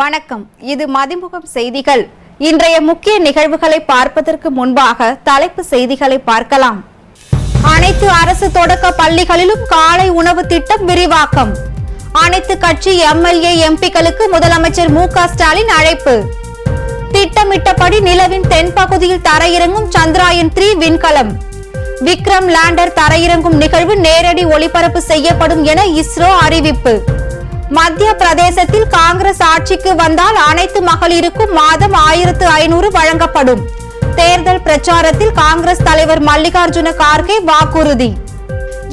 வணக்கம். இது மதிமுகம் செய்திகள். இன்றைய முக்கிய நிகழ்வுகளை பார்ப்பதற்கு முன்பாக தலைப்பு செய்திகளை பார்க்கலாம். அனைத்து அரசு தொடக்க பள்ளிகளிலும் காலை உணவு திட்டம் விரிவாக்கம். அனைத்து கட்சி எம்எல்ஏ எம்பிக்களுக்கு முதலமைச்சர் மு ஸ்டாலின் அழைப்பு. திட்டமிட்டபடி நிலவின் தென்பகுதியில் தரையிறங்கும் சந்திராயன் த்ரீ விண்கலம். விக்ரம் லேண்டர் தரையிறங்கும் நிகழ்வு நேரடி ஒளிபரப்பு செய்யப்படும் என இஸ்ரோ அறிவிப்பு. மத்திய பிரதேசத்தில் காங்கிரஸ் ஆட்சிக்கு வந்தால் அனைத்து மகளிருக்கும் மாதம் ஆயிரத்து ஐநூறு வழங்கப்படும். தேர்தல் பிரச்சாரத்தில் காங்கிரஸ் தலைவர் மல்லிகார்ஜுன கார்கே வாக்குறுதி.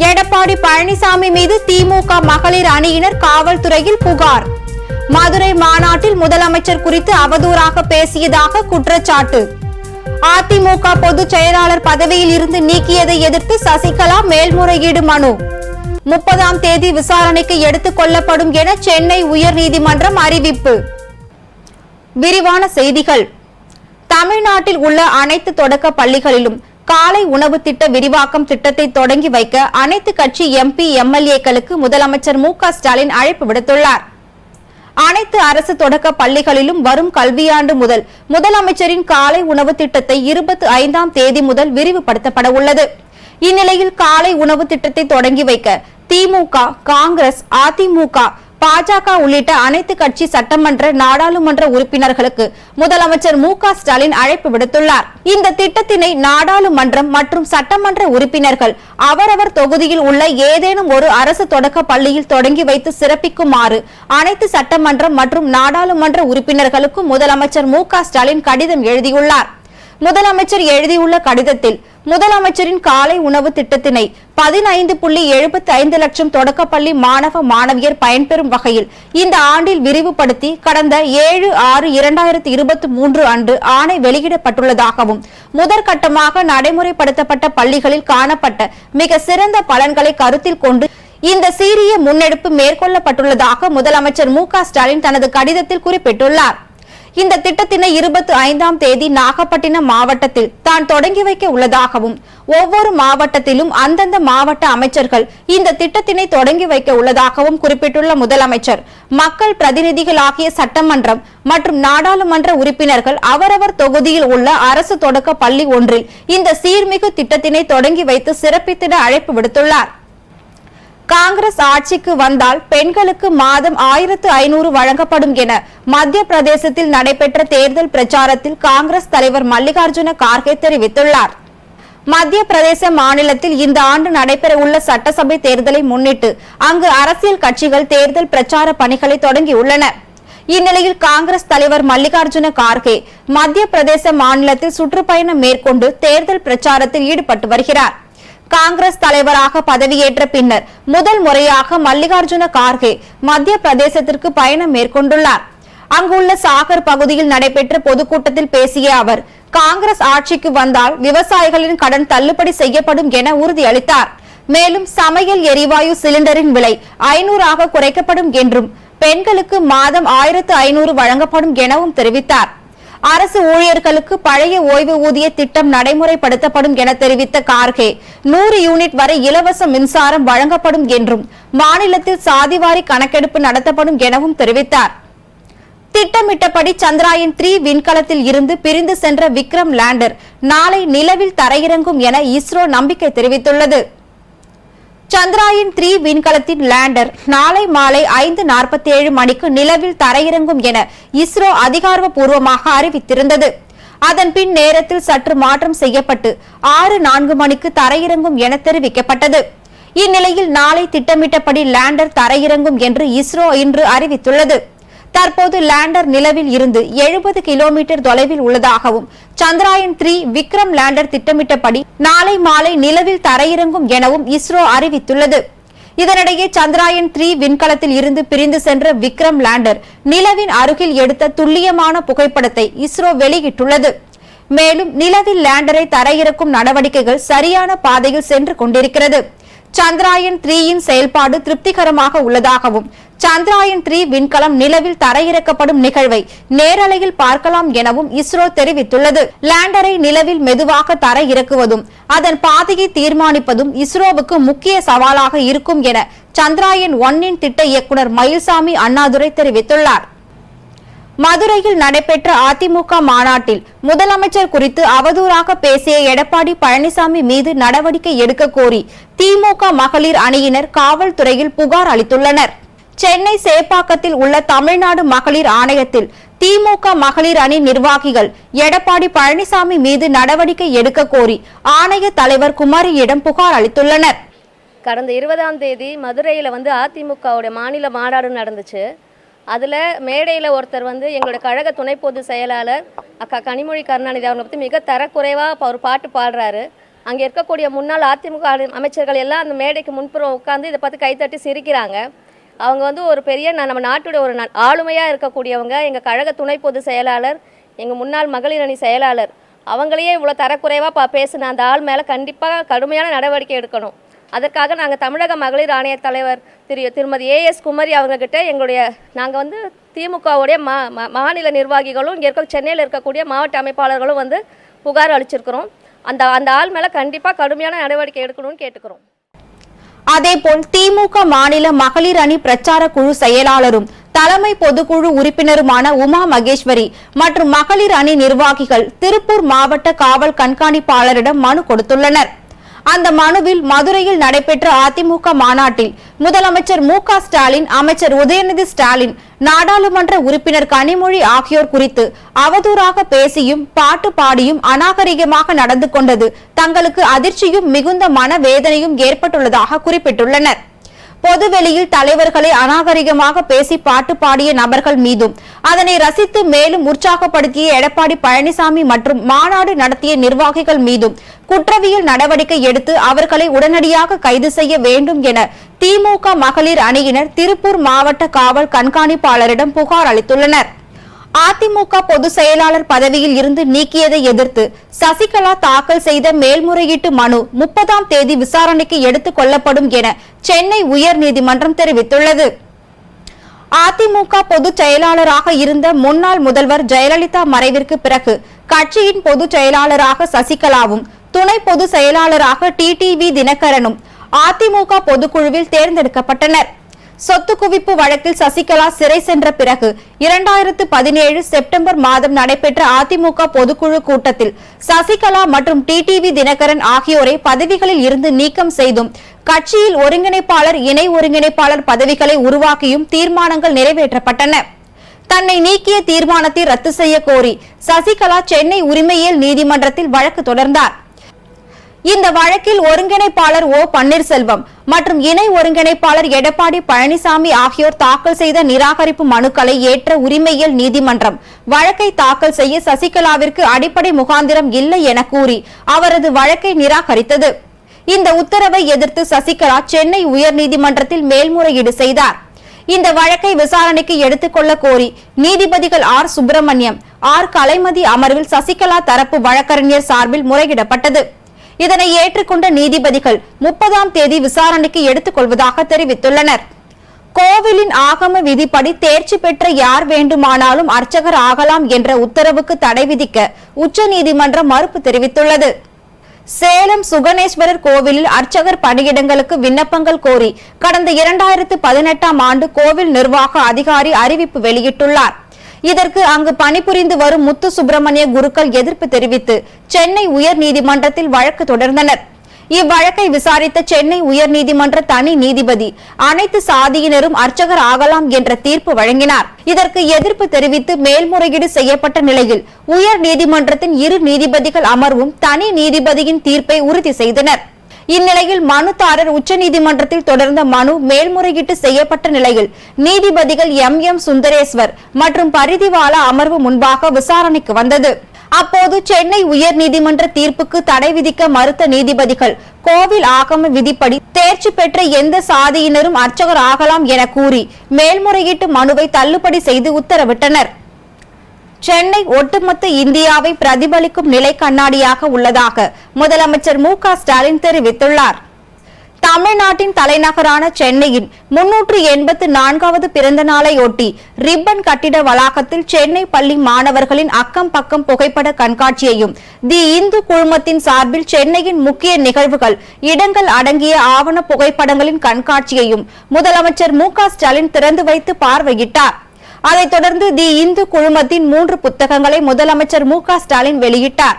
எடப்பாடி பழனிசாமி மீது திமுக மகளிர் அணியினர் காவல்துறையில் புகார். மதுரை மாநாட்டில் முதலமைச்சர் குறித்து அவதூறாக பேசியதாக குற்றச்சாட்டு. அதிமுக பொதுச் செயலாளர் பதவியில் இருந்து நீக்கியதை எதிர்த்து சசிகலா மேல்முறையீடு மனு. முப்பதாம் தேதி விசாரணைக்கு எடுத்துக் கொள்ளப்படும் என சென்னை உயர்நீதிமன்றம் அறிவிப்பு. விரிவான செய்திகள். தமிழ்நாட்டில் உள்ள அனைத்து தொடக்க பள்ளிகளிலும் காலை உணவு திட்ட விரிவாக்கம் திட்டத்தை தொடங்கி வைக்க அனைத்து கட்சி எம்பி எம்எல்ஏக்களுக்கு முதலமைச்சர் மு க ஸ்டாலின் அழைப்பு விடுத்துள்ளார். அனைத்து அரசு தொடக்க பள்ளிகளிலும் வரும் கல்வியாண்டு முதல் முதலமைச்சரின் காலை உணவு திட்டத்தை இருபத்தி ஐந்தாம் தேதி முதல் விரிவுபடுத்தப்பட உள்ளது இந்நிலையில் காலை உணவு திட்டத்தை தொடங்கி வைக்க திமுக காங்கிரஸ் அதிமுக பாஜக உள்ளிட்ட அனைத்து கட்சி சட்டமன்ற நாடாளுமன்ற உறுப்பினர்களுக்கு முதலமைச்சர் மு க ஸ்டாலின் அழைப்பு விடுத்துள்ளார். இந்த திட்டத்தினை நாடாளுமன்றம் மற்றும் சட்டமன்ற உறுப்பினர்கள் அவரவர் தொகுதியில் உள்ள ஏதேனும் ஒரு அரசு தொடக்க பள்ளியில் தொடங்கி வைத்து சிறப்பிக்குமாறு அனைத்து சட்டமன்றம் மற்றும் நாடாளுமன்ற உறுப்பினர்களுக்கும் முதலமைச்சர் மு க ஸ்டாலின் கடிதம் எழுதியுள்ளார். முதலமைச்சர் எழுதியுள்ள கடிதத்தில் முதலமைச்சரின் காலை உணவு திட்டத்தினை பதினைந்து புள்ளி எழுபத்தி ஐந்து லட்சம் தொடக்கப்பள்ளி மாணவ மாணவியர் பயன்பெறும் வகையில் இந்த ஆண்டில் விரிவுபடுத்தி கடந்த ஏழு ஆறு இரண்டாயிரத்தி இருபத்தி மூன்று அன்று ஆணை வெளியிடப்பட்டுள்ளதாகவும் முதற்கட்டமாக நடைமுறைப்படுத்தப்பட்ட பள்ளிகளில் காணப்பட்ட மிக சிறந்த பலன்களை கருத்தில் கொண்டு இந்த சீரிய முன்னெடுப்பு மேற்கொள்ளப்பட்டுள்ளதாக முதலமைச்சர் மு ஸ்டாலின் தனது கடிதத்தில் குறிப்பிட்டுள்ளார். இந்த திட்டத்தினை இருபத்தி ஐந்தாம் தேதி நாகப்பட்டினம் மாவட்டத்தில் தான் தொடங்கி வைக்க உள்ளதாகவும் ஒவ்வொரு மாவட்டத்திலும் அந்தந்த மாவட்ட அமைச்சர்கள் இந்த திட்டத்தினை தொடங்கி வைக்க உள்ளதாகவும் குறிப்பிட்டுள்ள முதலமைச்சர். மக்கள் பிரதிநிதிகளாகிய சட்டமன்றம் மற்றும் நாடாளுமன்ற உறுப்பினர்கள் அவரவர் தொகுதியில் உள்ள அரசு தொடக்க பள்ளி ஒன்றில் இந்த சீர்மிகு திட்டத்தினை தொடங்கி வைத்து சிறப்பித்திட அழைப்பு விடுத்துள்ளார். காங்கிரஸ் ஆட்சிக்கு வந்தால் பெண்களுக்கு மாதம் ஆயிரத்து ஐநூறு வழங்கப்படும் என மத்திய பிரதேசத்தில் நடைபெற்ற தேர்தல் பிரச்சாரத்தில் காங்கிரஸ் தலைவர் மல்லிகார்ஜுன கார்கே தெரிவித்துள்ளார். மத்திய பிரதேச மாநிலத்தில் இந்த ஆண்டு நடைபெறவுள்ள சட்டசபை தேர்தலை முன்னிட்டு அங்கு அரசியல் கட்சிகள் தேர்தல் பிரச்சார பணிகளை தொடங்கியுள்ளன. இந்நிலையில் காங்கிரஸ் தலைவர் மல்லிகார்ஜுன கார்கே மத்திய பிரதேச மாநிலத்தில் சுற்றுப்பயணம் மேற்கொண்டு தேர்தல் பிரச்சாரத்தில் ஈடுபட்டு வருகிறார். காங்கிரஸ் தலைவராக பதவியேற்ற பின்னர் முதல் முறையாக மல்லிகார்ஜுன கார்கே மத்திய பிரதேசத்திற்கு பயணம் மேற்கொண்டுள்ளார். அங்குள்ள சாகர் பகுதியில் நடைபெற்ற பொதுக்கூட்டத்தில் பேசிய அவர் காங்கிரஸ் ஆட்சிக்கு வந்தால் விவசாயிகளின் கடன் தள்ளுபடி செய்யப்படும் என உறுதியளித்தார். மேலும் சமையல் எரிவாயு சிலிண்டரின் விலை ஐநூறாக குறைக்கப்படும் என்றும் பெண்களுக்கு மாதம் ஆயிரத்து ஐநூறு வழங்கப்படும் எனவும் தெரிவித்தார். அரசு ஊழியர்களுக்கு பழைய ஓய்வு ஊதிய திட்டம் நடைமுறைப்படுத்தப்படும் என தெரிவித்த கார்கே நூறு யூனிட் வரை இலவச மின்சாரம் வழங்கப்படும் என்றும் மாநிலத்தில் சாதிவாரி கணக்கெடுப்பு நடத்தப்படும் எனவும் தெரிவித்தார். திட்டமிட்டபடி சந்திராயன் த்ரீ விண்கலத்தில் இருந்து பிரிந்து சென்ற விக்ரம் லேண்டர் நாளை நிலவில் தரையிறங்கும் என இஸ்ரோ நம்பிக்கை தெரிவித்துள்ளது. சந்திராயன் த்ரீ விண்கலத்தின் லேண்டர். நாளை மாலை ஐந்து நாற்பத்தி ஏழு மணிக்கு நிலவில் தரையிறங்கும் என இஸ்ரோ அதிகாரப்பூர்வமாக அறிவித்திருந்தது. அதன் பின் நேரத்தில் சற்று மாற்றம் செய்யப்பட்டு ஆறு நான்கு மணிக்கு தரையிறங்கும் என தெரிவிக்கப்பட்டது. இந்நிலையில் நாளை திட்டமிட்டபடி லேண்டர் தரையிறங்கும் என்று இஸ்ரோ இன்று அறிவித்துள்ளது. தற்போது லேண்டர் நிலவில் இருந்து எழுபது கிலோமீட்டர் தொலைவில் உள்ளதாகவும் சந்திராயன் த்ரீ விக்ரம் லேண்டர் திட்டமிட்டபடி நாளை மாலை நிலவில் தரையிறங்கும் எனவும் இஸ்ரோ அறிவித்துள்ளது. இதனிடையே சந்திராயன் த்ரீ விண்கலத்தில் இருந்து பிரிந்து சென்ற விக்ரம் லேண்டர் நிலவின் அருகில் எடுத்த துல்லியமான புகைப்படத்தை இஸ்ரோ வெளியிட்டுள்ளது. மேலும் நிலவில் லேண்டரை தரையிறக்கும் நடவடிக்கைகள் சரியான பாதையில் சென்று கொண்டிருக்கிறது. சந்திராயன் த்ரீயின் செயல்பாடு திருப்திகரமாக உள்ளதாகவும் சந்திராயன் த்ரீ விண்கலம் நிலவில் தரையிறக்கப்படும் நிகழ்வை நேரலையில் பார்க்கலாம் எனவும் இஸ்ரோ தெரிவித்துள்ளது. லேண்டரை நிலவில் மெதுவாக தர இறக்குவதும் அதன் பாதையை தீர்மானிப்பதும் இஸ்ரோவுக்கு முக்கிய சவாலாக இருக்கும் என சந்திராயன் ஒன்னின் திட்ட இயக்குனர் மயில்சாமி அண்ணாதுரை தெரிவித்துள்ளார். மதுரையில் நடைபெற்ற அதிமுக மாநாட்டில் முதலமைச்சர் குறித்து அவதூறாக பேசிய எடப்பாடி பழனிசாமி மீது நடவடிக்கை எடுக்க கோரி திமுக மகளிர் அணியினர் காவல்துறையில் புகார் அளித்துள்ளனர். சென்னை சேப்பாக்கத்தில் உள்ள தமிழ்நாடு மகளிர் ஆணையத்தில் திமுக மகளிர் அணி நிர்வாகிகள் எடப்பாடி பழனிசாமி மீது நடவடிக்கை எடுக்க கோரி ஆணைய தலைவர் குமாரியிடம் புகார் அளித்துள்ளனர். கடந்த இருபதாம் தேதி மதுரையில் வந்து அதிமுகவுடைய மாநில மாநாடு நடந்துச்சு. அதில் மேடையில் ஒருத்தர் வந்து எங்களோட கழக துணை பொதுச் செயலாளர் அக்கா கனிமொழி கருணாநிதி அவங்களை பற்றி மிக தரக்குறைவாக ஒரு பாட்டு பாடுறாரு. அங்கே இருக்கக்கூடிய முன்னாள் அதிமுக அமைச்சர்கள் எல்லாம் அந்த மேடைக்கு முன்புறம் உட்காந்து இதை பார்த்து கைத்தட்டி சிரிக்கிறாங்க. அவங்க வந்து ஒரு பெரிய நம்ம நாட்டுடைய ஒரு ந- ஆளுமையாக இருக்கக்கூடியவங்க. எங்கள் கழக துணை பொதுச் செயலாளர் எங்கள் முன்னாள் மகளிர் அணி செயலாளர் அவங்களையே இவ்வளோ தரக்குறைவாக பா பேசின அந்த ஆள் மேலே கண்டிப்பாக கடுமையான நடவடிக்கை எடுக்கணும். அதற்காக நாங்கள் தமிழக மகளிர் ஆணைய தலைவர் திரு திருமதி ஏஎஸ் குமரி அவங்கக்கிட்ட எங்களுடைய நாங்கள் வந்து திமுகவுடைய மா மா- மாநில நிர்வாகிகளும் இங்கே இருக்க சென்னையில் இருக்கக்கூடிய மாவட்ட அமைப்பாளர்களும் வந்து புகார் அளிச்சிருக்கிறோம். அந்த அந்த ஆள் மேலே கண்டிப்பாக கடுமையான நடவடிக்கை எடுக்கணும்னு கேட்டுக்கிறோம். அதேபோல் திமுக மாநில மகளிர் அணி பிரச்சார குழு செயலாளரும் தலைமை பொதுக்குழு உறுப்பினருமான உமா மகேஸ்வரி மற்றும் மகளிர் அணி நிர்வாகிகள் திருப்பூர் மாவட்ட காவல் கண்காணிப்பாளரிடம் மனு கொடுத்துள்ளனர். அந்த மனுவில் மதுரையில் நடைபெற்ற அதிமுக மாநாட்டில் முதலமைச்சர் மு க ஸ்டாலின் அமைச்சர் உதயநிதி ஸ்டாலின் நாடாளுமன்ற உறுப்பினர் கனிமொழி ஆகியோர் குறித்து அவதூறாக பேசியும் பாட்டு பாடியும் அநாகரிகமாக நடந்து கொண்டது தங்களுக்கு அதிர்ச்சியும் மிகுந்த மனவேதனையும் ஏற்பட்டுள்ளதாக குறிப்பிட்டுள்ளனர். பொதுவெளியில் தலைவர்களை அநாகரிகமாக பேசி பாட்டு பாடிய நபர்கள் மீதும் அதனை ரசித்து மேலும் உற்சாகப்படுத்திய எடப்பாடி பழனிசாமி மற்றும் மாநாடு நடத்திய நிர்வாகிகள் மீதும் குற்றவியல் நடவடிக்கை எடுத்து அவர்களை உடனடியாக கைது செய்ய வேண்டும் என திமுக மகளிர் அணியினர் திருப்பூர் மாவட்ட காவல் கண்காணிப்பாளரிடம் புகார் அளித்துள்ளனர். அதிமுக பொதுச் செயலாளர் பதவியில் இருந்து நீக்கியதை எதிர்த்து சசிகலா தாக்கல் செய்த மேல்முறையீட்டு மனு முப்பதாம் தேதி விசாரணைக்கு எடுத்துக் கொள்ளப்படும் என சென்னை உயர்நீதிமன்றம் தெரிவித்துள்ளது. அதிமுக பொதுச் செயலாளராக இருந்த முன்னாள் முதல்வர் ஜெயலலிதா மறைவிற்கு பிறகு கட்சியின் பொதுச் செயலாளராக சசிகலாவும் துணை பொதுச் செயலாளராக டிடிவி தினகரனும் அதிமுக பொதுக்குழுவில் தேர்ந்தெடுக்கப்பட்டனர். சொத்து குவிப்பு வழக்கில் சசிகலா சிறை சென்ற பிறகு இரண்டாயிரத்து பதினேழு செப்டம்பர் மாதம் நடைபெற்ற அதிமுக பொதுக்குழு கூட்டத்தில் சசிகலா மற்றும் டிடிவி தினகரன் ஆகியோரை பதவிகளில் இருந்து நீக்கம் செய்தும் கட்சியில் ஒருங்கிணைப்பாளர் இணை ஒருங்கிணைப்பாளர் பதவிகளை உருவாக்கியும் தீர்மானங்கள் நிறைவேற்றப்பட்டன. தன்னை நீக்கிய தீர்மானத்தை ரத்து செய்ய கோரி சசிகலா சென்னை உரிமையியல் நீதிமன்றத்தில் வழக்கு தொடர்ந்தார். இந்த வழக்கில் ஒருங்கிணைப்பாளர் ஓ. பன்னீர்செல்வம் மற்றும் இணை ஒருங்கிணைப்பாளர் எடப்பாடி பழனிசாமி ஆகியோர் தாக்கல் செய்த நிராகரிப்பு மனுக்களை ஏற்ற உரிமையியல் நீதிமன்றம். வழக்கை தாக்கல் செய்ய சசிகலாவிற்கு அடிப்படை முகாந்திரம் இல்லை என கூறி அவரது வழக்கை நிராகரித்தது. இந்த உத்தரவை எதிர்த்து சசிகலா சென்னை உயர்நீதிமன்றத்தில் மேல்முறையீடு செய்தார். இந்த வழக்கை விசாரணைக்கு எடுத்துக்கொள்ள கோரி நீதிபதிகள் ஆர். சுப்பிரமணியம் ஆர். கலைமதி அமர்வில் சசிகலா தரப்பு வழக்கறிஞர் சார்பில் முறையிடப்பட்டது. இதனை ஏற்றுக்கொண்ட நீதிபதிகள் முப்பதாம் தேதி விசாரணைக்கு எடுத்துக் கொள்வதாக தெரிவித்துள்ளனர். கோவிலின் ஆகம விதிப்படி தேர்ச்சி பெற்ற யார் வேண்டுமானாலும் அர்ச்சகர் ஆகலாம் என்ற உத்தரவுக்கு தடை விதிக்க உச்சநீதிமன்றம் மறுப்பு தெரிவித்துள்ளது. சேலம் சுகனேஸ்வரர் கோவிலில் அர்ச்சகர் பணியிடங்களுக்கு விண்ணப்பங்கள் கோரி கடந்த இரண்டாயிரத்து பதினெட்டாம் ஆண்டு கோவில் நிர்வாக அதிகாரி அறிவிப்பு வெளியிட்டுள்ளார். இதற்கு அங்கு பணிபுரிந்து வரும் முத்து சுப்பிரமணிய குருக்கள் எதிர்ப்பு தெரிவித்து சென்னை உயர்நீதிமன்றத்தில் வழக்கு தொடர்ந்தனர். இவ்வழக்கை விசாரித்த சென்னை உயர்நீதிமன்ற தனி நீதிபதி அனைத்து சாதியினரும் அர்ச்சகர் ஆகலாம் என்ற தீர்ப்பு வழங்கினார். இதற்கு எதிர்ப்பு தெரிவித்து மேல்முறையீடு செய்யப்பட்ட நிலையில் உயர் நீதிமன்றத்தின் இரு நீதிபதிகள் அமர்வும் தனி நீதிபதியின் தீர்ப்பை உறுதி செய்தனர். இந்நிலையில் மனுதாரர் உச்சநீதிமன்றத்தில் தொடர்ந்த மனு மேல்முறையீட்டு செய்யப்பட்ட நிலையில் நீதிபதிகள் எம் எம் சுந்தரேஸ்வர் மற்றும் பரிதிவாலா அமர்வு முன்பாக விசாரணைக்கு வந்தது. அப்போது சென்னை உயர்நீதிமன்ற தீர்ப்புக்கு தடை விதிக்க மறுத்த நீதிபதிகள் கோவில் ஆகம விதிப்படி தேர்ச்சி பெற்ற எந்த சாதியினரும் அர்ச்சகர் ஆகலாம் என கூறி மேல்முறையீட்டு மனுவை தள்ளுபடி செய்து உத்தரவிட்டனர். சென்னை ஒட்டுமொத்த இந்தியாவை பிரதிபலிக்கும் நிலை கண்ணாடியாக உள்ளதாக முதலமைச்சர் மு ஸ்டாலின் தெரிவித்துள்ளார். தமிழ்நாட்டின் தலைநகரான சென்னையின் முன்னூற்று எண்பத்து நான்காவது பிறந்த நாளையொட்டி ரிப்பன் கட்டிட வளாகத்தில் சென்னை பள்ளி மாணவர்களின் அக்கம் பக்கம் புகைப்பட கண்காட்சியையும் தி இந்து குழுமத்தின் சார்பில் சென்னையின் முக்கிய நிகழ்வுகள் இடங்கள் அடங்கிய ஆவண புகைப்படங்களின் கண்காட்சியையும் முதலமைச்சர் மு ஸ்டாலின் திறந்து வைத்து பார்வையிட்டார். அதைத் தொடர்ந்து தி இந்து குழுமத்தின் மூன்று புத்தகங்களை முதலமைச்சர் மு ஸ்டாலின் வெளியிட்டார்.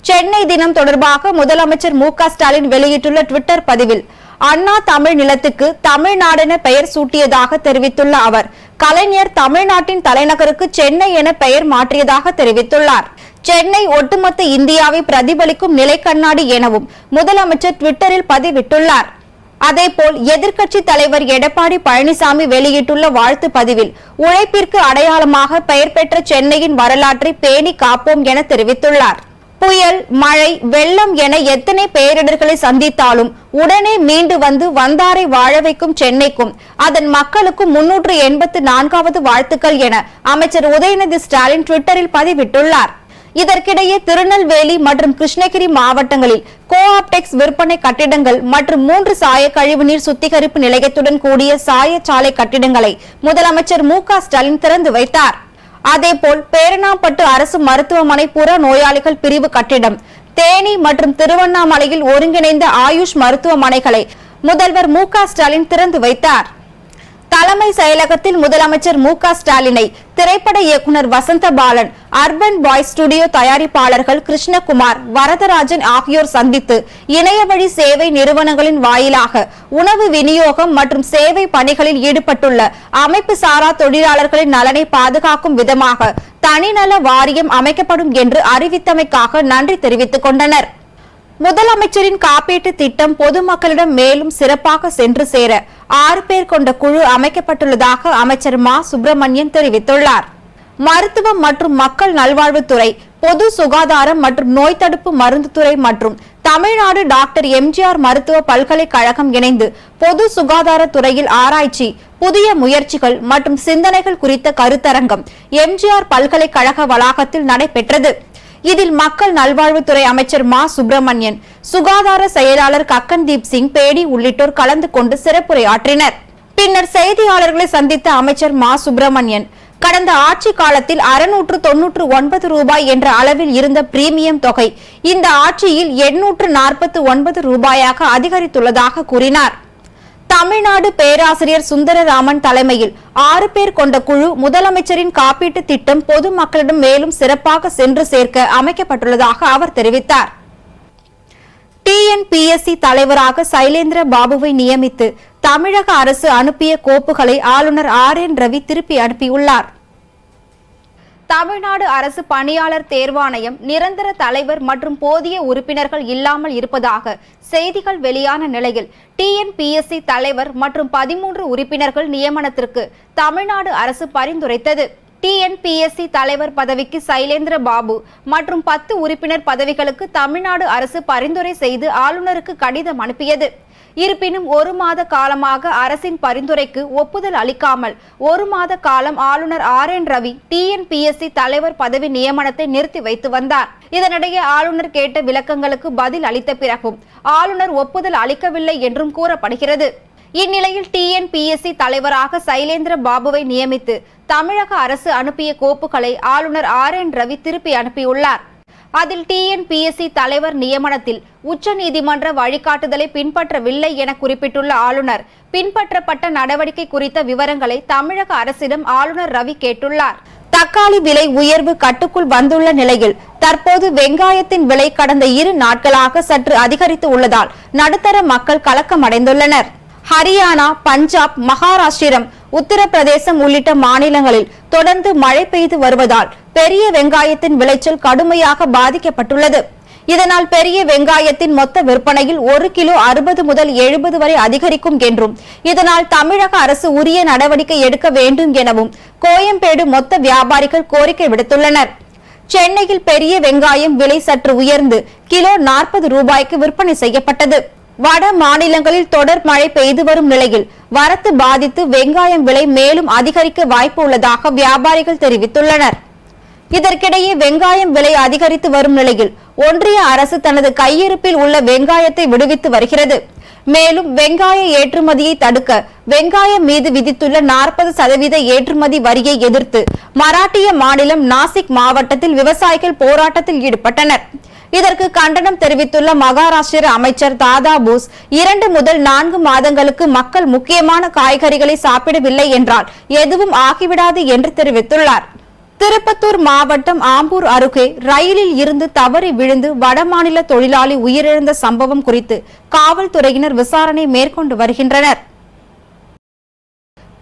சென்னை தினம் தொடர்பாக முதலமைச்சர் மு ஸ்டாலின் வெளியிட்டுள்ள டுவிட்டர் பதிவில் அண்ணா தமிழ் நிலத்துக்கு தமிழ்நாடென பெயர் சூட்டியதாக தெரிவித்துள்ள அவர் கலைஞர் தமிழ்நாட்டின் தலைநகருக்கு சென்னை என பெயர் மாற்றியதாக தெரிவித்துள்ளார். சென்னை ஒட்டுமொத்த இந்தியாவை பிரதிபலிக்கும் நிலை கண்ணாடி எனவும் முதலமைச்சர் ட்விட்டரில் பதிவிட்டுள்ளார். அதேபோல் எதிர்க்கட்சி தலைவர் எடப்பாடி பழனிசாமி வெளியிட்டுள்ள வாழ்த்து பதிவில் உழைப்பிற்கு அடையாளமாக பெயர் பெற்ற சென்னையின் வரலாற்றை பேணி காப்போம் என தெரிவித்துள்ளார். புயல் மழை வெள்ளம் என எத்தனை பேரிடர்களை சந்தித்தாலும் உடனே மீண்டு வந்து வந்தாரை வாழ வைக்கும் சென்னைக்கும் அதன் மக்களுக்கும் முன்னூற்று எண்பத்து நான்காவது வாழ்த்துக்கள் என அமைச்சர் உதயநிதி ஸ்டாலின் டுவிட்டரில் பதிவிட்டுள்ளார். இதற்கிடையே திருநெல்வேலி மற்றும் கிருஷ்ணகிரி மாவட்டங்களில் கோஆப்டெக்ஸ் விற்பனை கட்டிடங்கள் மற்றும் மூன்று சாய கழிவுநீர் சுத்திகரிப்பு நிலையத்துடன் கூடிய சாயச்சாலை கட்டிடங்களை முதலமைச்சர் மு க ஸ்டாலின் திறந்து வைத்தார். அதேபோல் பேரணாம்பட்டு அரசு மருத்துவமனை புற நோயாளிகள் பிரிவு கட்டிடம் தேனி மற்றும் திருவண்ணாமலையில் ஒருங்கிணைந்த ஆயுஷ் மருத்துவமனைகளை முதல்வர் மு க ஸ்டாலின் திறந்து வைத்தார். தலைமை செயலகத்தில் முதலமைச்சர் மு க ஸ்டாலினை திரைப்பட இயக்குனர் வசந்த பாலன் அர்பன் பாய் ஸ்டுடியோ தயாரிப்பாளர்கள் கிருஷ்ணகுமார் வரதராஜன் ஆகியோர் சந்தித்து இணையவழி சேவை நிறுவனங்களின் வாயிலாக உணவு விநியோகம் மற்றும் சேவை பணிகளில் ஈடுபட்டுள்ள அமைப்பு சாரா தொழிலாளர்களின் நலனை பாதுகாக்கும் விதமாக தனிநல வாரியம் அமைக்கப்படும் என்று அறிவித்தமைக்காக நன்றி தெரிவித்துக் கொண்டனர். முதலமைச்சரின் காப்பீட்டு திட்டம் பொதுமக்களிடம் மேலும் சிறப்பாக சென்று சேர ஆறு பேர் கொண்ட குழு அமைக்கப்பட்டுள்ளதாக அமைச்சர் மா. சுப்பிரமணியன் தெரிவித்துள்ளார். மருத்துவம் மற்றும் மக்கள் நல்வாழ்வுத்துறை பொது சுகாதாரம் மற்றும் நோய் தடுப்பு மருந்து துறை மற்றும் தமிழ்நாடு டாக்டர் எம்ஜிஆர் மருத்துவ பல்கலைக்கழகம் இணைந்து பொது சுகாதார துறையில் ஆராய்ச்சி புதிய முயற்சிகள் மற்றும் சிந்தனைகள் குறித்த கருத்தரங்கம் எம்ஜிஆர் பல்கலைக்கழக வளாகத்தில் நடைபெற்றது. இதில் மக்கள் நல்வாழ்வுத்துறை அமைச்சர் மா. சுப்பிரமணியன் சுகாதார செயலாளர் கக்கன்தீப் சிங் பேடி உள்ளிட்டோர் கலந்து கொண்டு சிறப்புரையாற்றினர். பின்னர் செய்தியாளர்களை சந்தித்த அமைச்சர் மா. சுப்பிரமணியன் கடந்த ஆட்சி காலத்தில் அறுநூற்று தொன்னூற்று ஒன்பது ரூபாய் என்ற அளவில் இருந்த பிரீமியம் தொகை இந்த ஆட்சியில் எண்ணூற்று நாற்பத்து ஒன்பது ரூபாயாக அதிகரித்துள்ளதாக கூறினார். தமிழ்நாடு பேராசிரியர் சுந்தரராமன் தலைமையில் ஆறு பேர் கொண்ட குழு முதலமைச்சரின் காப்பீட்டு திட்டம் பொதுமக்களிடம் மேலும் சிறப்பாக சென்று சேர்க்க அமைக்கப்பட்டுள்ளதாக அவர் தெரிவித்தார். டிஎன்பிஎஸ்சி தலைவராக சைலேந்திர பாபுவை நியமித்து தமிழக அரசு அனுப்பிய கோப்புகளை ஆளுநர் ஆர் என் ரவி திருப்பி அனுப்பியுள்ளார். தமிழ்நாடு அரசு பணியாளர் தேர்வாணையம் நிரந்தர தலைவர் மற்றும் போதிய உறுப்பினர்கள் இல்லாமல் இருப்பதாக செய்திகள் வெளியான நிலையில் டிஎன்பிஎஸ்சி தலைவர் மற்றும் பதிமூன்று உறுப்பினர்கள் நியமனத்திற்கு தமிழ்நாடு அரசு பரிந்துரைத்தது. டிஎன்பிஎஸ்சி தலைவர் பதவிக்கு சைலேந்திர பாபு மற்றும் பத்து உறுப்பினர் பதவிகளுக்கு தமிழ்நாடு அரசு பரிந்துரை செய்து ஆளுநருக்கு கடிதம் அனுப்பியது. இருப்பினும் ஒரு மாத காலமாக அரசின் பரிந்துரைக்கு ஒப்புதல் அளிக்காமல் ஒரு மாத காலம் ஆளுநர் ஆர் என் ரவி டிஎன்பிஎஸ்சி தலைவர் பதவி நியமனத்தை நிறுத்தி வைத்து வந்தார். இதனிடையே ஆளுநர் கேட்ட விளக்கங்களுக்கு பதில் அளித்த பிறகும் ஆளுநர் ஒப்புதல் அளிக்கவில்லை என்றும் கூறப்படுகிறது. இந்நிலையில் டிஎன்பிஎஸ்சி தலைவராக சைலேந்திர பாபுவை நியமித்து தமிழக அரசு அனுப்பிய கோப்புகளை ஆளுநர் ஆர் என் ரவி திருப்பி அனுப்பியுள்ளார். அதில் டிஎன்பிஎஸ்சி தலைவர் நியமனத்தில் உச்சநீதிமன்ற வழிகாட்டுதலை பின்பற்றவில்லை என குறிப்பிட்டுள்ள ஆளுநர். பின்பற்றப்பட்ட நடவடிக்கை குறித்த விவரங்களை தமிழக அரசிடம் ஆளுநர் ரவி கேட்டுள்ளார். தக்காளி விலை உயர்வு கட்டுக்குள் வந்துள்ள நிலையில் தற்போது வெங்காயத்தின் விலை கடந்த இரு நாட்களாக சற்று அதிகரித்து உள்ளதால் நடுத்தர மக்கள் கலக்கமடைந்துள்ளனர். ஹரியானா பஞ்சாப் மகாராஷ்டிரம் உத்தரப்பிரதேசம் உள்ளிட்ட மாநிலங்களில் தொடர்ந்து மழை பெய்து வருவதால் பெரிய வெங்காயத்தின் விளைச்சல் கடுமையாக பாதிக்கப்பட்டுள்ளது. இதனால் பெரிய வெங்காயத்தின் மொத்த விற்பனையில் ஒரு கிலோ அறுபது முதல் எழுபது வரை அதிகரிக்கும் என்றும் இதனால் தமிழக அரசு உரிய நடவடிக்கை எடுக்க வேண்டும் எனவும் கோயம்பேடு மொத்த வியாபாரிகள் கோரிக்கை விடுத்துள்ளனர். சென்னையில் பெரிய வெங்காயம் விலை சற்று உயர்ந்து கிலோ நாற்பது ரூபாய்க்கு விற்பனை செய்யப்பட்டது. வட மாநிலங்களில் தொடர் மழை பெய்து வரும் நிலையில் வரத்து பாதித்து வெங்காயம் விலை மேலும் அதிகரிக்க வாய்ப்பு உள்ளதாக வியாபாரிகள் தெரிவித்துள்ளனர். இதற்கிடையே வெங்காயம் விலை அதிகரித்து வரும் நிலையில் ஒன்றிய அரசு தனது கையிருப்பில் உள்ள வெங்காயத்தை விடுவித்து வருகிறது. மேலும் வெங்காய ஏற்றுமதியை தடுக்க வெங்காயம் மீது விதித்துள்ள நாற்பது சதவீத ஏற்றுமதி வரியை எதிர்த்து மராட்டிய மாநிலம் நாசிக் மாவட்டத்தில் விவசாயிகள் போராட்டத்தில் ஈடுபட்டனர். இதற்கு கண்டனம் தெரிவித்துள்ள மகாராஷ்டிர அமைச்சர் தாதா பூஸ் இரண்டு முதல் நான்கு மாதங்களுக்கு மக்கள் முக்கியமான காய்கறிகளை சாப்பிடவில்லை என்றால் எதுவும் ஆகிவிடாது என்று தெரிவித்துள்ளார். திருப்பத்தூர் மாவட்டம் ஆம்பூர் அருகே ரயிலில் இருந்து தவறி விழுந்து வடமாநில தொழிலாளி உயிரிழந்த சம்பவம் குறித்து காவல்துறையினர் விசாரணை மேற்கொண்டு வருகின்றனர்.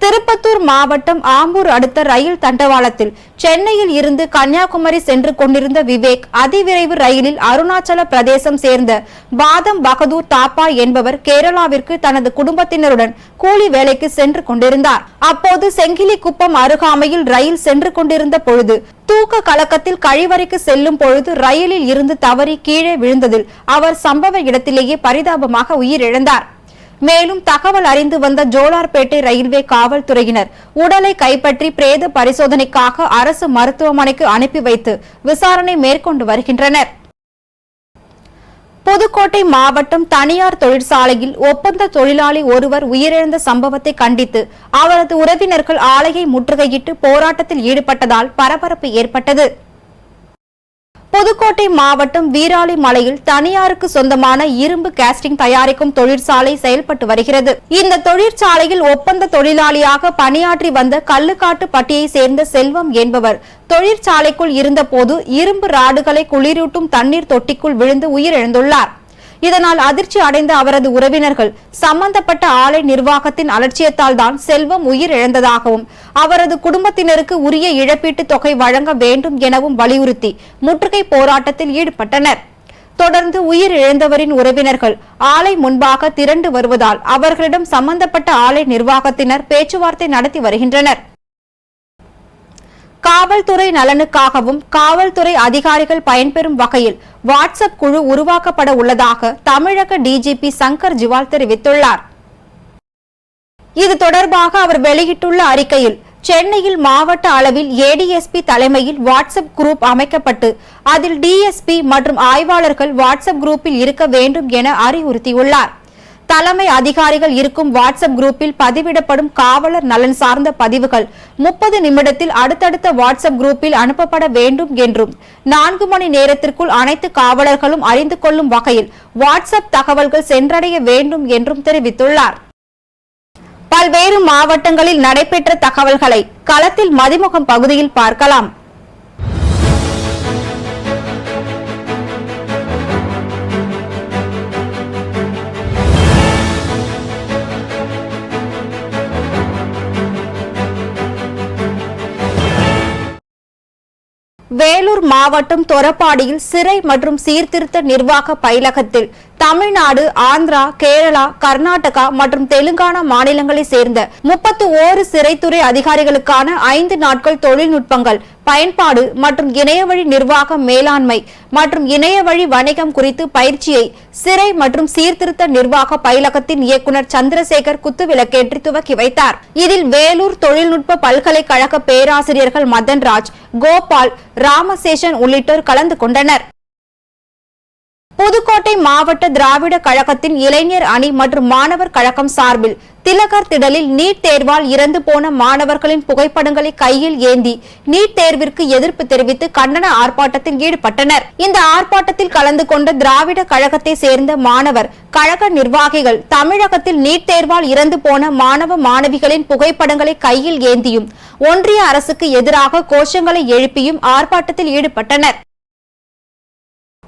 திருப்பத்தூர் மாவட்டம் ஆம்பூர் அடுத்த ரயில் தண்டவாளத்தில் சென்னையில் இருந்து கன்னியாகுமரி சென்று கொண்டிருந்த விவேக் அதிவிரைவு ரயிலில் அருணாச்சல பிரதேசம் சேர்ந்த பாதம் பகதூர் தாப்பா என்பவர் கேரளாவிற்கு தனது குடும்பத்தினருடன் கூலி வேலைக்கு சென்று கொண்டிருந்தார். அப்போது செங்கிலிக்குப்பம் அருகாமையில் ரயில் சென்று கொண்டிருந்த பொழுது தூக்க கலக்கத்தில் கழிவறைக்கு செல்லும் பொழுது ரயிலில் இருந்து தவறி கீழே விழுந்ததில் அவர் சம்பவ இடத்திலேயே பரிதாபமாக உயிரிழந்தார். மேலும் தகவல் அறிந்து வந்த ஜோலார்பேட்டை ரயில்வே காவல்துறையினர் உடலை கைப்பற்றி பிரேத பரிசோதனைக்காக அரசு மருத்துவமனைக்கு அனுப்பி வைத்து விசாரணை மேற்கொண்டு வருகின்றனர். புதுக்கோட்டை மாவட்டம் தனியார் தொழிற்சாலையில் ஒப்பந்த தொழிலாளி ஒருவர் உயிரிழந்த சம்பவத்தை கண்டித்து அவரது உறவினர்கள் ஆலையை முற்றுகையிட்டு போராட்டத்தில் ஈடுபட்டதால் பரபரப்பு ஏற்பட்டது. புதுக்கோட்டை மாவட்டம் வீராளி மலையில் தனியாருக்கு சொந்தமான இரும்பு கேஸ்டிங் தயாரிக்கும் தொழிற்சாலை செயல்பட்டு வருகிறது. இந்த தொழிற்சாலையில் ஒப்பந்த தொழிலாளியாக பணியாற்றி வந்த கல்லுக்காட்டு பட்டியை சேர்ந்த செல்வம் என்பவர் தொழிற்சாலைக்குள் இருந்தபோது இரும்பு ராடுகளை குளிரூட்டும் தண்ணீர் தொட்டிக்குள் விழுந்து உயிரிழந்துள்ளார். இதனால் அதிர்ச்சி அடைந்த அவரது உறவினர்கள் சம்பந்தப்பட்ட ஆலை நிர்வாகத்தின் அலட்சியத்தால் தான் செல்வம் உயிரிழந்ததாகவும் அவரது குடும்பத்தினருக்கு உரிய இழப்பீட்டுத் தொகை வழங்க வேண்டும் எனவும் வலியுறுத்தி முற்றுகை போராட்டத்தில் ஈடுபட்டனர். தொடர்ந்து உயிரிழந்தவரின் உறவினர்கள் ஆலை முன்பாக திரண்டு வருவதால் அவர்களிடம் சம்பந்தப்பட்ட ஆலை நிர்வாகத்தினர் பேச்சுவார்த்தை நடத்தி வருகின்றனர். காவல்துறை நலனுக்காகவும் காவல்துறை அதிகாரிகள் பயன்பெறும் வகையில் வாட்ஸ்அப் குழு உருவாக்கப்பட உள்ளதாக தமிழக டிஜிபி சங்கர் ஜிவால் தெரிவித்துள்ளார். இது தொடர்பாக அவர் வெளியிட்டுள்ள அறிக்கையில் சென்னையில் மாவட்ட அளவில் ஏடிஎஸ்பி தலைமையில் வாட்ஸ்அப் குரூப் அமைக்கப்பட்டு அதில் டிஎஸ்பி மற்றும் ஆய்வாளர்கள் வாட்ஸ்அப் குரூப்பில் இருக்க வேண்டும் என அறிவுறுத்தியுள்ளார். தலைமை அதிகாரிகள் இருக்கும் வாட்ஸ்அப் குரூப்பில் பதிவிடப்படும் காவலர் நலன் சார்ந்த பதிவுகள் முப்பது நிமிடத்தில் அடுத்தடுத்த வாட்ஸ்அப் குரூப்பில் அனுப்பப்பட வேண்டும் என்றும் நான்கு மணி நேரத்திற்குள் அனைத்து காவலர்களும் அறிந்து கொள்ளும் வகையில் வாட்ஸ்அப் தகவல்கள் சென்றடைய வேண்டும் என்றும் தெரிவித்துள்ளார். பல்வேறு மாவட்டங்களில் நடைபெற்ற தகவல்களை களத்தில் மதிமுகம் பகுதியில் பார்க்கலாம். வேலூர் மாவட்டம் தொரப்பாடியில் சிறை மற்றும் சீர்திருத்த நிர்வாக பயிலகத்தில் தமிழ்நாடு ஆந்திரா கேரளா கர்நாடகா மற்றும் தெலுங்கானா மாநிலங்களைச் சேர்ந்த முப்பத்து ஓரு சிறைத்துறை அதிகாரிகளுக்கான ஐந்து நாட்கள் தொழில்நுட்பங்கள் பயன்பாடு மற்றும் இணையவழி நிர்வாக மேலாண்மை மற்றும் இணையவழி வணிகம் குறித்து பயிற்சியை சிறை மற்றும் சீர்திருத்த நிர்வாக பயிலகத்தின் இயக்குனர் சந்திரசேகர் குத்துவிளக்கேற்றி துவக்கி வைத்தார். இதில் வேலூர் தொழில்நுட்ப பல்கலைக்கழக பேராசிரியர்கள் மதன்ராஜ் கோபால் ராமசேஷன் உள்ளிட்டோர் கலந்து கொண்டனர். புதுக்கோட்டை மாவட்ட திராவிட கழகத்தின் இளைஞர் அணி மற்றும் மாணவர் கழகம் சார்பில் திலகர் திடலில் நீட் தேர்வால் இறந்து போன மாணவர்களின் புகைப்படங்களை கையில் ஏந்தி நீட் தேர்விற்கு எதிர்ப்பு தெரிவித்து கண்டன ஆர்ப்பாட்டத்தில் ஈடுபட்டனர். இந்த ஆர்ப்பாட்டத்தில் கலந்து கொண்ட திராவிட கழகத்தை சேர்ந்த மாணவர் கழக நிர்வாகிகள் தமிழகத்தில் நீட் தேர்வால் இறந்து போன மாணவ மாணவிகளின் புகைப்படங்களை கையில் ஏந்தியும் ஒன்றிய அரசுக்கு எதிராக கோஷங்களை எழுப்பியும் ஆர்ப்பாட்டத்தில் ஈடுபட்டனர்.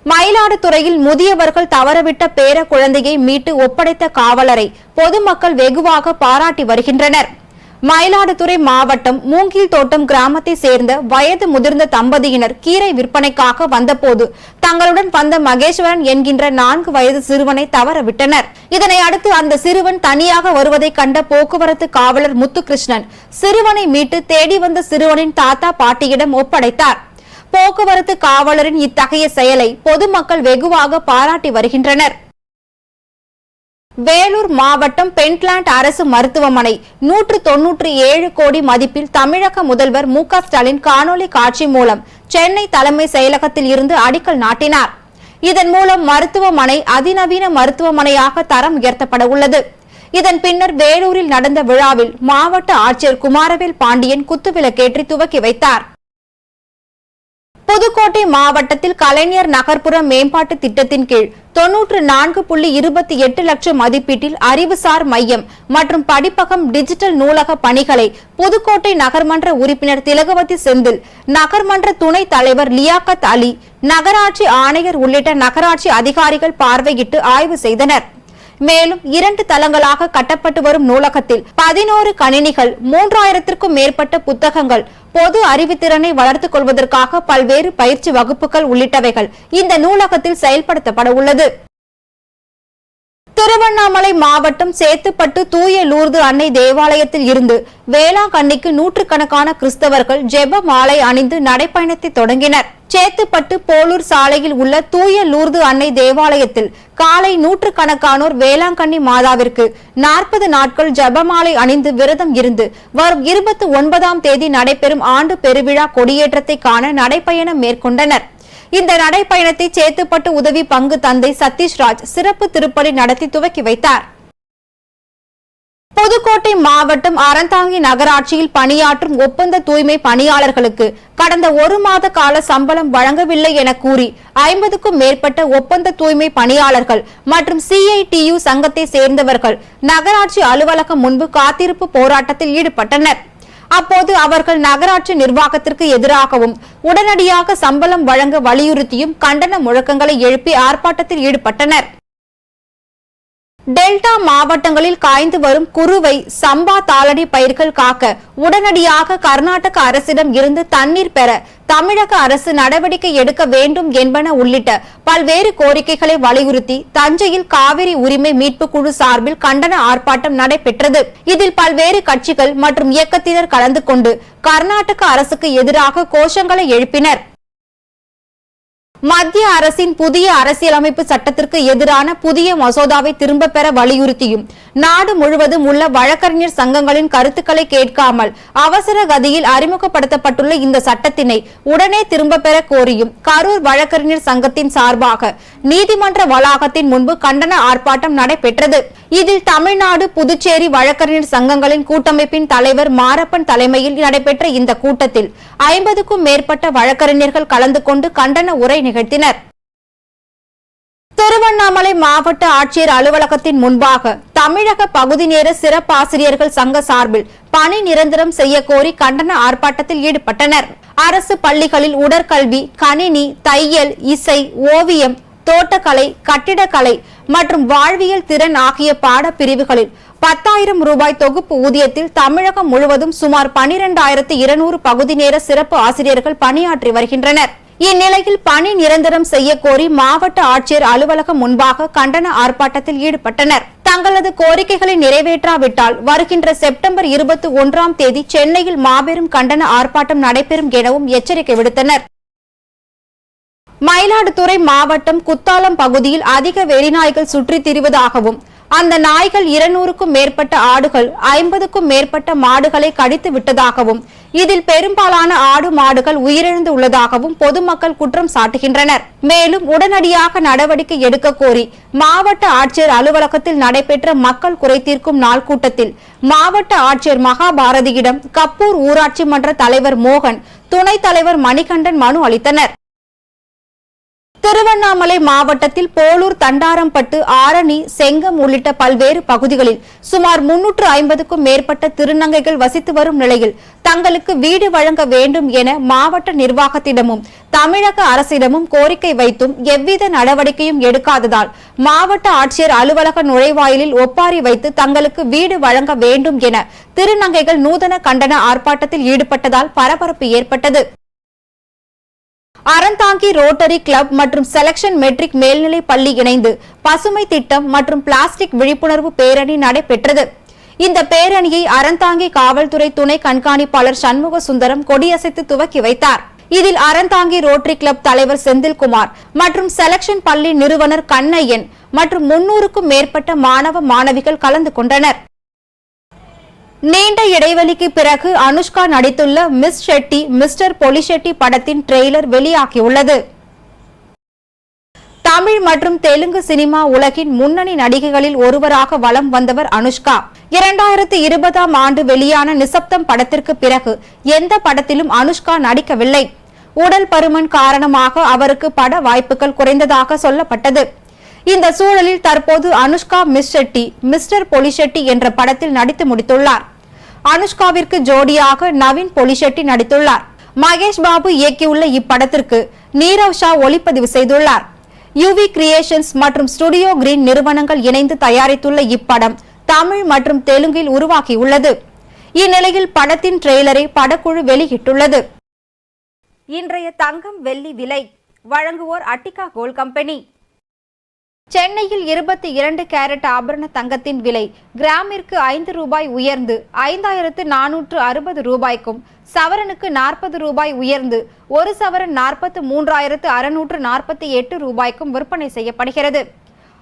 மயிலாடுதுறையில் முதியவர்கள் தவறவிட்ட பேர குழந்தையை மீட்டு ஒப்படைத்த காவலரை பொதுமக்கள் வெகுவாக பாராட்டி வருகின்றனர். மயிலாடுதுறை மாவட்டம் மூங்கில் தோட்டம் கிராமத்தை சேர்ந்த வயது முதிர்ந்த தம்பதியினர் கீரை விற்பனைக்காக வந்தபோது தங்களுடன் வந்த மகேஸ்வரன் என்கின்ற நான்கு வயது சிறுவனை தவறவிட்டனர். இதனை அடுத்து அந்த சிறுவன் தனியாக வருவதை கண்ட போக்குவரத்து காவலர் முத்துகிருஷ்ணன் சிறுவனை மீட்டு தேடி வந்த சிறுவனின் தாத்தா பாட்டியிடம் ஒப்படைத்தார். போக்குவரத்து காவலரின் இத்தகைய செயலை பொதுமக்கள் வெகுவாக பாராட்டி வருகின்றனர். வேலூர் மாவட்டம் பென்ட்லாண்ட் அரசு மருத்துவமனை நூற்று தொன்னூற்றி ஏழு கோடி மதிப்பில் தமிழக முதல்வர் மு க ஸ்டாலின் காணொலி காட்சி மூலம் சென்னை தலைமை செயலகத்தில் இருந்து அடிக்கல் நாட்டினார். இதன் மூலம் மருத்துவமனை அதிநவீன மருத்துவமனையாக தரம் உயர்த்தப்பட உள்ளது. இதன் பின்னர் வேலூரில் நடந்த விழாவில் மாவட்ட ஆட்சியர் குமாரவேல் பாண்டியன் குத்துவிளக்கேற்றி துவக்கி வைத்தார். புதுக்கோட்டை மாவட்டத்தில் கலைஞர் நகர்ப்புற மேம்பாட்டு திட்டத்தின் கீழ் தொன்னூற்று நான்கு புள்ளி இருபத்தி எட்டு லட்சம் மதிப்பீட்டில் அறிவுசார் மையம் மற்றும் படிப்பகம் டிஜிட்டல் நூலக பணிகளை புதுக்கோட்டை நகர்மன்ற உறுப்பினர் திலகவதி செந்தில் நகர்மன்ற துணைத் தலைவர் லியாக்கத் அலி நகராட்சி ஆணையர் உள்ளிட்ட நகராட்சி அதிகாரிகள் பார்வையிட்டு ஆய்வு செய்தனர். மேலும் இரண்டு தளங்களாக கட்டப்பட்டு வரும் நூலகத்தில் பதினோரு கணினிகள் மூன்றாயிரத்திற்கும் மேற்பட்ட புத்தகங்கள் பொது அறிவுத்திறனை வளர்த்துக் கொள்வதற்காக பல்வேறு பயிற்சி வகுப்புகள் உள்ளிட்டவைகள் இந்த நூலகத்தில் செயல்படுத்தப்பட உள்ளது. திருவண்ணாமலை மாவட்டம் சேத்துப்பட்டு தூய லூர்து அன்னை தேவாலயத்தில் இருந்து வேளாங்கண்ணிக்கு நூற்றுக்கணக்கான கிறிஸ்தவர்கள் ஜெப மாலை அணிந்து நடைப்பயணத்தை தொடங்கினர். சேத்துப்பட்டு போலூர் சாலையில் உள்ள தூய லூர்து அன்னை தேவாலயத்தில் காலை நூற்றுக்கணக்கானோர் வேளாங்கண்ணி மாதாவிற்கு நாற்பது நாட்கள் ஜபமாலை அணிந்து விரதம் இருந்து வரும் இருபத்தி ஒன்பதாம் தேதி நடைபெறும் ஆண்டு பெருவிழா கொடியேற்றத்தை காண நடைப்பயணம் மேற்கொண்டனர். இந்த நடைப்பயணத்தை சேத்துப்பட்டு உதவி பங்கு தந்தை சதீஷ்ராஜ் சிறப்பு திருப்பலி நடத்தி துவக்கி வைத்தார். புதுக்கோட்டை மாவட்டம் அறந்தாங்கி நகராட்சியில் பணியாற்றும் ஒப்பந்த தூய்மை பணியாளர்களுக்கு கடந்த ஒரு மாத கால சம்பளம் வழங்கவில்லை என கூறி ஐம்பதுக்கும் மேற்பட்ட ஒப்பந்த தூய்மை பணியாளர்கள் மற்றும் சிஐடியு சங்கத்தை சேர்ந்தவர்கள் நகராட்சி அலுவலகம் முன்பு காத்திருப்பு போராட்டத்தில் ஈடுபட்டனர். அப்போது அவர்கள் நகராட்சி நிர்வாகத்திற்கு எதிராகவும் உடனடியாக சம்பளம் வழங்க வலியுறுத்தியும் கண்டன முழக்கங்களை எழுப்பி ஆர்ப்பாட்டத்தில் ஈடுபட்டனர். டெல்டா மாவட்டங்களில் காய்ந்து வரும் குறுவை சம்பா தாளடி பயிர்கள் காக்க உடனடியாக கர்நாடக அரசிடம் இருந்து தண்ணீர் பெற தமிழக அரசு நடவடிக்கை எடுக்க வேண்டும் என்பன உள்ளிட்ட பல்வேறு கோரிக்கைகளை வலியுறுத்தி தஞ்சையில் காவிரி உரிமை மீட்பு குழு சார்பில் கண்டன ஆர்ப்பாட்டம் நடைபெற்றது. இதில் பல்வேறு கட்சிகள் மற்றும் இயக்கத்தினர் கலந்து கொண்டு கர்நாடக அரசுக்கு எதிராக கோஷங்களை எழுப்பினர். மத்திய அரசின் புதிய அரசியலமைப்பு சட்டத்திற்கு எதிரான புதிய மசோதாவை திரும்ப பெற வலியுறுத்தியும். நாடு முழுவதும் உள்ள வழக்கறிஞர் சங்கங்களின் கருத்துக்களை கேட்காமல் அவசர கதியில் அறிமுகப்படுத்தப்பட்டுள்ள இந்த சட்டத்தினை உடனே திரும்ப பெற கோரியும் கரூர் வழக்கறிஞர் சங்கத்தின் சார்பாக நீதிமன்ற வளாகத்தின் முன்பு கண்டன ஆர்ப்பாட்டம் நடைபெற்றது. இதில் தமிழ்நாடு புதுச்சேரி வழக்கறிஞர் சங்கங்களின் கூட்டமைப்பின் தலைவர் மாரப்பன் தலைமையில் நடைபெற்ற இந்த கூட்டத்தில் ஐம்பதுக்கும் மேற்பட்ட வழக்கறிஞர்கள் கலந்து கொண்டு கண்டன உரை நிகழ்த்தினர். திருவண்ணாமலை மாவட்ட ஆட்சியர் அலுவலகத்தின் முன்பாக தமிழக பகுதி நேர சிறப்பாசிரியர்கள் சங்க சார்பில் பணி நிரந்தரம் செய்ய கோரி கண்டன ஆர்ப்பாட்டத்தில் ஈடுபட்டனர். அரசு பள்ளிகளில் உடற்கல்வி கணினி தையல் இசை ஓவியம் தோட்டக்கலை கட்டிடக்கலை மற்றும் வாழ்வியல் திறன் ஆகிய பாடப்பிரிவுகளில் பத்தாயிரம் ரூபாய் தொகுப்பு ஊதியத்தில் தமிழகம் முழுவதும் சுமார் பனிரெண்டாயிரத்து இருநூறு பகுதி நேர சிறப்பு ஆசிரியர்கள் பணியாற்றி வருகின்றனர். இந்நிலையில் பணி நிரந்தரம் செய்ய கோரி மாவட்ட ஆட்சியர் அலுவலகம் முன்பாக கண்டன ஆர்ப்பாட்டத்தில் ஈடுபட்டனர். தங்களது கோரிக்கைகளை நிறைவேற்றாவிட்டால் வருகின்ற செப்டம்பர் இருபத்தி ஒன்றாம் தேதி சென்னையில் மாபெரும் கண்டன ஆர்ப்பாட்டம் நடைபெறும் எனவும் எச்சரிக்கை விடுத்தனர். மயிலாடுதுறை மாவட்டம் குத்தாலம் பகுதியில் அதிக வெறிநாய்கள் சுற்றித் திரிவதாகவும் அந்த நாய்கள் இருநூறுக்கும் மேற்பட்ட ஆடுகள் ஐம்பதுக்கும் மேற்பட்ட மாடுகளை கடித்து விட்டதாகவும் இதில் பெரும்பாலான ஆடு மாடுகள் உயிரிழந்து உள்ளதாகவும் பொதுமக்கள் குற்றம் சாட்டுகின்றனர். மேலும் உடனடியாக நடவடிக்கை எடுக்க கோரி மாவட்ட ஆட்சியர் அலுவலகத்தில் நடைபெற்ற மக்கள் குறை தீர்க்கும் நாள் கூட்டத்தில் மாவட்ட ஆட்சியர் மகாபாரதியிடம் கப்பூர் ஊராட்சி மன்ற தலைவர் மோகன் துணைத் தலைவர் மணிகண்டன் மனு அளித்தனர். திருவண்ணாமலை மாவட்டத்தில் போலூர் தண்டாரம்பட்டு ஆரணி செங்கம் உள்ளிட்ட பல்வேறு பகுதிகளில் சுமார் முன்னூற்று ஐம்பதுக்கும் மேற்பட்ட திருநங்கைகள் வசித்து வரும் நிலையில் தங்களுக்கு வீடு வழங்க வேண்டும் என மாவட்ட நிர்வாகத்திடமும் தமிழக அரசிடமும் கோரிக்கை வைத்தும் எவ்வித நடவடிக்கையும் எடுக்காததால் மாவட்ட ஆட்சியர் அலுவலக நுழைவாயிலில் ஒப்பாரி வைத்து தங்களுக்கு வீடு வழங்க வேண்டும் என திருநங்கைகள் நூதன கண்டன ஆர்ப்பாட்டத்தில் ஈடுபட்டதால் பரபரப்பு ஏற்பட்டது. அறந்தாங்கி ரோட்டரி கிளப் மற்றும் செலக்ஷன் மெட்ரிக் மேல்நிலை பள்ளி இணைந்து பசுமை திட்டம் மற்றும் பிளாஸ்டிக் விழிப்புணர்வு பேரணி நடைபெற்றது. இந்த பேரணியை அறந்தாங்கி காவல்துறை துணை கண்காணிப்பாளர் சண்முக சுந்தரம் கொடியசைத்து துவக்கி வைத்தார். இதில் அறந்தாங்கி ரோட்டரி கிளப் தலைவர் செந்தில்குமார் மற்றும் செலக்ஷன் பள்ளி நிறுவனர் கண்ணையன் மற்றும் முன்னூறுக்கும் மேற்பட்ட மாணவ மாணவிகள் கலந்து கொண்டனர். நீண்ட இடைவெளிக்கு பிறகு அனுஷ்கா நடித்துள்ள மிஸ் ஷெட்டி மிஸ்டர் பொலிஷெட்டி படத்தின் ட்ரெய்லர் வெளியாகியுள்ளது. தமிழ் மற்றும் தெலுங்கு சினிமா உலகின் முன்னணி நடிகைகளில் ஒருவராக வலம் வந்தவர் அனுஷ்கா. இரண்டாயிரத்தி இருபதாம் ஆண்டு வெளியான நிசப்தம் படத்திற்கு பிறகு எந்த படத்திலும் அனுஷ்கா நடிக்கவில்லை. உடல் பருமன் காரணமாக அவருக்கு பட வாய்ப்புகள் குறைந்ததாக சொல்லப்பட்டது. இந்த சூழலில் தற்போது அனுஷ்கா மிஸ் ஷெட்டி மிஸ்டர் பொலிஷெட்டி என்ற படத்தில் நடித்து முடித்துள்ளார். அனுஷ்காவிற்கு ஜோடியாக நவீன் பொலிஷெட்டி நடித்துள்ளார். மகேஷ் பாபு இயக்கியுள்ள இப்படத்திற்கு நீரவ் ஷா ஒளிப்பதிவு செய்துள்ளார். யுவி கிரியேஷன்ஸ் மற்றும் ஸ்டுடியோ கிரீன் நிறுவனங்கள் இணைந்து தயாரித்துள்ள இப்படம் தமிழ் மற்றும் தெலுங்கில் உருவாகியுள்ளது. இந்நிலையில் படத்தின் ட்ரெய்லரை படக்குழு வெளியிட்டுள்ளது. இன்றைய தங்கம் வெள்ளி விலை வழங்குவோர் அட்டிகா கோல் கம்பெனி. சென்னையில் இருபத்தி இரண்டு கேரட் ஆபரண தங்கத்தின் விலை கிராமிற்கு ஐந்து ரூபாய் உயர்ந்து ஐந்தாயிரத்து நானூற்று அறுபது ரூபாய்க்கும் சவரனுக்கு நாற்பது ரூபாய் உயர்ந்து ஒரு சவரன் நாற்பத்து மூன்றாயிரத்து அறுநூற்று நாற்பத்தி எட்டு ரூபாய்க்கும் விற்பனை செய்யப்படுகிறது.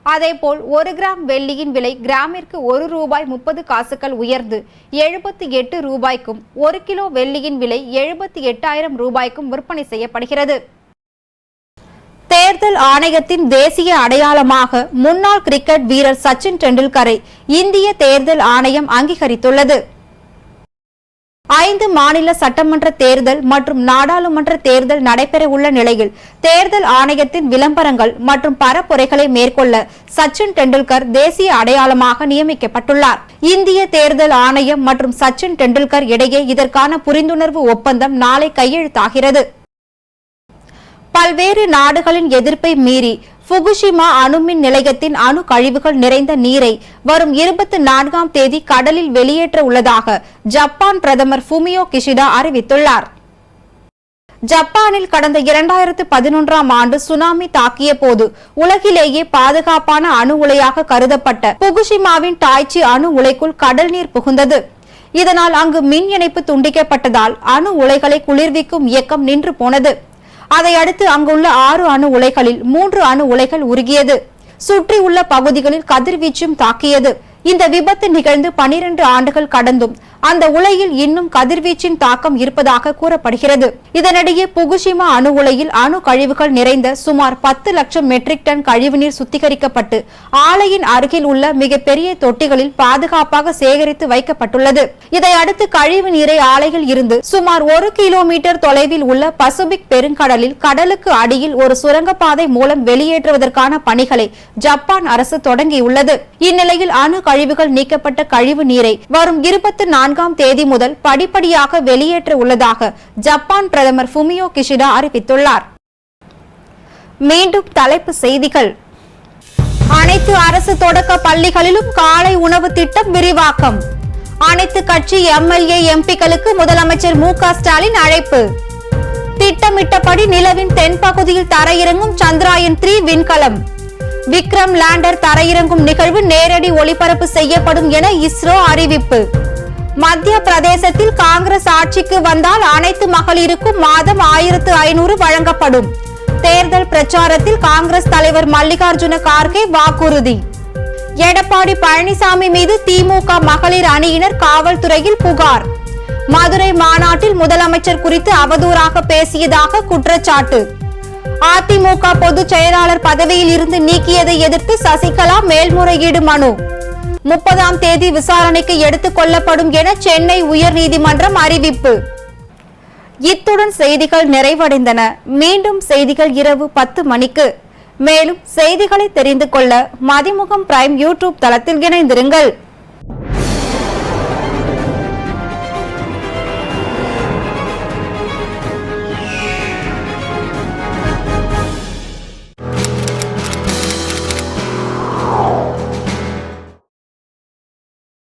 அதேபோல் ஒரு கிராம் வெள்ளியின் விலை கிராமிற்கு ஒரு ரூபாய் முப்பது காசுகள் உயர்ந்து எழுபத்தி எட்டு ரூபாய்க்கும் ஒரு கிலோ வெள்ளியின் விலை எழுபத்தி எட்டாயிரம் ரூபாய்க்கும் விற்பனை செய்யப்படுகிறது. தேர்தல் ஆணையத்தின் தேசிய அடையாளமாக முன்னாள் கிரிக்கெட் வீரர் சச்சின் டெண்டுல்கரை இந்திய தேர்தல் ஆணையம் அங்கீகரித்துள்ளது. ஐந்து மாநில சட்டமன்ற தேர்தல் மற்றும் நாடாளுமன்ற தேர்தல் நடைபெறவுள்ள நிலையில் தேர்தல் ஆணையத்தின் விளம்பரங்கள் மற்றும் பரப்புரைகளை மேற்கொள்ள சச்சின் டெண்டுல்கர் தேசிய அடையாளமாக நியமிக்கப்பட்டுள்ளார். இந்திய தேர்தல் ஆணையம் மற்றும் சச்சின் டெண்டுல்கர் இடையே இதற்கான புரிந்துணர்வு ஒப்பந்தம் நாளை கையெழுத்தாகிறது. பல்வேறு நாடுகளின் எதிர்ப்பை மீறி புகுஷிமா அணுமின் நிலையத்தின் அணு கழிவுகள் நிறைந்த நீரை வரும் இருபத்தி நான்காம் தேதி கடலில் வெளியேற்ற உள்ளதாக ஜப்பான் பிரதமர் ஃபுமியோ கிஷிடா அறிவித்துள்ளார். ஜப்பானில் கடந்த இரண்டாயிரத்து பதினொன்றாம் ஆண்டு சுனாமி தாக்கிய போது உலகிலேயே பாதுகாப்பான அணு உலையாக கருதப்பட்ட புகுஷிமாவின் டாய்ச்சி அணு உலைக்குள் கடல் நீர் புகுந்தது. இதனால் அங்கு மின் இணைப்பு துண்டிக்கப்பட்டதால் அணு உலைகளை குளிர்விக்கும் இயக்கம் நின்று போனது. அதை அடுத்து அங்குள்ள ஆறு அணு உலைகளில் மூன்று அணு உலைகள் உருகியது. சுற்றியுள்ள பகுதிகளில் கதிர்வீச்சும் தாக்கியது. இந்த விபத்து நிகழ்ந்து பனிரெண்டு ஆண்டுகள் கடந்தும். அந்த உலையில் இன்னும் கதிர்வீச்சின் தாக்கம் இருப்பதாக கூறப்படுகிறது. இதனிடையே புகுஷிமா அணு உலையில் அணு கழிவுகள் நிறைந்த சுமார் பத்து லட்சம் மெட்ரிக் டன் கழிவுநீர் சுத்திகரிக்கப்பட்டு ஆலையின் அருகில் உள்ள மிகப்பெரிய தொட்டிகளில் பாதுகாப்பாக சேகரித்து வைக்கப்பட்டுள்ளது. இதையடுத்து கழிவு நீரை ஆலையில் இருந்து சுமார் ஒரு கிலோமீட்டர் தொலைவில் உள்ள பசிபிக் பெருங்கடலில் கடலுக்கு அடியில் ஒரு சுரங்கப்பாதை மூலம் வெளியேற்றுவதற்கான பணிகளை ஜப்பான் அரசு தொடங்கியுள்ளது. இந்நிலையில் அணு கழிவுகள் நீக்கப்பட்ட கழிவு நீரை வரும் இருபத்தி நான்கு நான்காம் தேதி முதல் படிப்படியாக வெளியேற்ற உள்ளதாக ஜப்பான் பிரதமர் ஃபுமியோ கிஷிடா அறிவித்துள்ளார். மீண்டும் தலைப்பு செய்திகள். அனைத்து அரசு தொடக்க பள்ளிகளிலும் காலை உணவு திட்டம் விரிவாக்கம். அனைத்து கட்சி எம்எல்ஏ எம்பிக்களுக்கு முதலமைச்சர் மு ஸ்டாலின் அழைப்பு. திட்டமிட்டபடி நிலவின் தென்பகுதியில் தரையிறங்கும் சந்திராயன் த்ரீ விண்கலம். விக்ரம் லேண்டர் தரையிறங்கும் நிகழ்வு நேரடி ஒளிபரப்பு செய்யப்படும் என இஸ்ரோ அறிவிப்பு. மத்திய பிரதேசத்தில் காங்கிரஸ் ஆட்சிக்கு வந்தால் அனைத்து மகளிருக்கும் மாதம் ஆயிரத்து ஐநூறு வழங்கப்படும். தேர்தல் பிரச்சாரத்தில் காங்கிரஸ் தலைவர் மல்லிகார்ஜுன கார்கே வாக்குறுதி. எடப்பாடி பழனிசாமி மீது திமுக மகளிர் அணியினர் காவல்துறையில் புகார். மதுரை மாநாட்டில் முதலமைச்சர் குறித்து அவதூறாக பேசியதாக குற்றச்சாட்டு. அதிமுக பொதுச் செயலாளர் பதவியில் இருந்து நீக்கியதை எதிர்த்து சசிகலா மேல்முறையீடு மனு. முப்பதாம் தேதி விசாரணைக்கு எடுத்துக் கொள்ளப்படும் என சென்னை உயர்நீதிமன்றம் அறிவிப்பு. இத்துடன் செய்திகள் நிறைவடைந்தன. மீண்டும் செய்திகள் இரவு பத்து மணிக்கு. மேலும் செய்திகளை தெரிந்து கொள்ள மதிமுகம் பிரைம் யூடியூப் தளத்தில் இணைந்திருங்கள்.